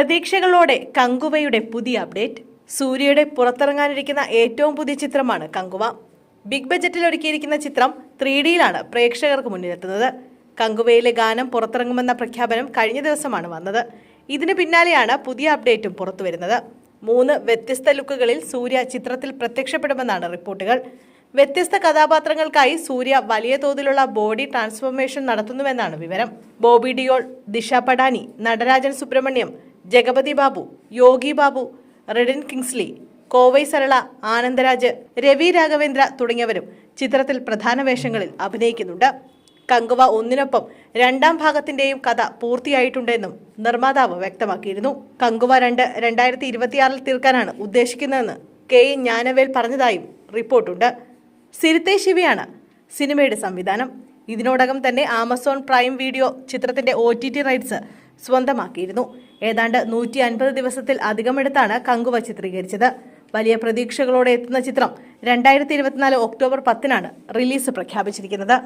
പ്രതീക്ഷകളോടെ കങ്കുവയുടെ പുതിയ അപ്ഡേറ്റ്. സൂര്യയുടെ പുറത്തിറങ്ങാനിരിക്കുന്ന ഏറ്റവും പുതിയ ചിത്രമാണ് കങ്കുവ. ബിഗ് ബജറ്റിൽ ഒരുക്കിയിരിക്കുന്ന ചിത്രം ത്രീ ഡിയിലാണ് പ്രേക്ഷകർക്ക് മുന്നിലെത്തുന്നത്. കങ്കുവയിലെ ഗാനം പുറത്തിറങ്ങുമെന്ന പ്രഖ്യാപനം കഴിഞ്ഞ ദിവസമാണ് വന്നത്. ഇതിന് പിന്നാലെയാണ് പുതിയ അപ്ഡേറ്റും പുറത്തുവരുന്നത്. മൂന്ന് വ്യത്യസ്ത ലുക്കുകളിൽ സൂര്യ ചിത്രത്തിൽ പ്രത്യക്ഷപ്പെടുമെന്നാണ് റിപ്പോർട്ടുകൾ. വ്യത്യസ്ത കഥാപാത്രങ്ങൾക്കായി സൂര്യ വലിയ തോതിലുള്ള ബോഡി ട്രാൻസ്ഫോർമേഷൻ നടത്തുന്നുവെന്നാണ് വിവരം. ബോബി ഡിയോൾ ദിശ പടാനി നടരാജൻ സുബ്രഹ്മണ്യം ജഗപതി ബാബു യോഗി ബാബു റെഡിൻ കിങ്സ്ലി കോവൈ സരള ആനന്ദരാജ് രവി രാഘവേന്ദ്ര തുടങ്ങിയവരും ചിത്രത്തിൽ പ്രധാന വേഷങ്ങളിൽ അഭിനയിക്കുന്നുണ്ട്. കങ്കുവ ഒന്നിനൊപ്പം രണ്ടാം ഭാഗത്തിന്റെയും കഥ പൂർത്തിയായിട്ടുണ്ടെന്നും നിർമ്മാതാവ് വ്യക്തമാക്കിയിരുന്നു. കങ്കുവ രണ്ട് രണ്ടായിരത്തി ഇരുപത്തിയാറിൽ തീർക്കാനാണ് ഉദ്ദേശിക്കുന്നതെന്ന് കെ. എൻ ജ്ഞാനവേൽ പറഞ്ഞതായും റിപ്പോർട്ടുണ്ട്. സിരിത്തെ ശിവയാണ് സിനിമയുടെ സംവിധാനം. ഇതിനോടകം തന്നെ ആമസോൺ പ്രൈം വീഡിയോ ചിത്രത്തിന്റെ ഒ റൈറ്റ്സ് സ്വന്തമാക്കിയിരുന്നു. ഏതാണ്ട് നൂറ്റി അൻപത് ദിവസത്തിൽ അധികമെടുത്താണ് കങ്കുവ ചിത്രീകരിച്ചത്. വലിയ പ്രതീക്ഷകളോടെ എത്തുന്ന ചിത്രം രണ്ടായിരത്തി ഇരുപത്തിനാല് ഒക്ടോബർ പത്തിനാണ് റിലീസ് പ്രഖ്യാപിച്ചിരിക്കുന്നത്.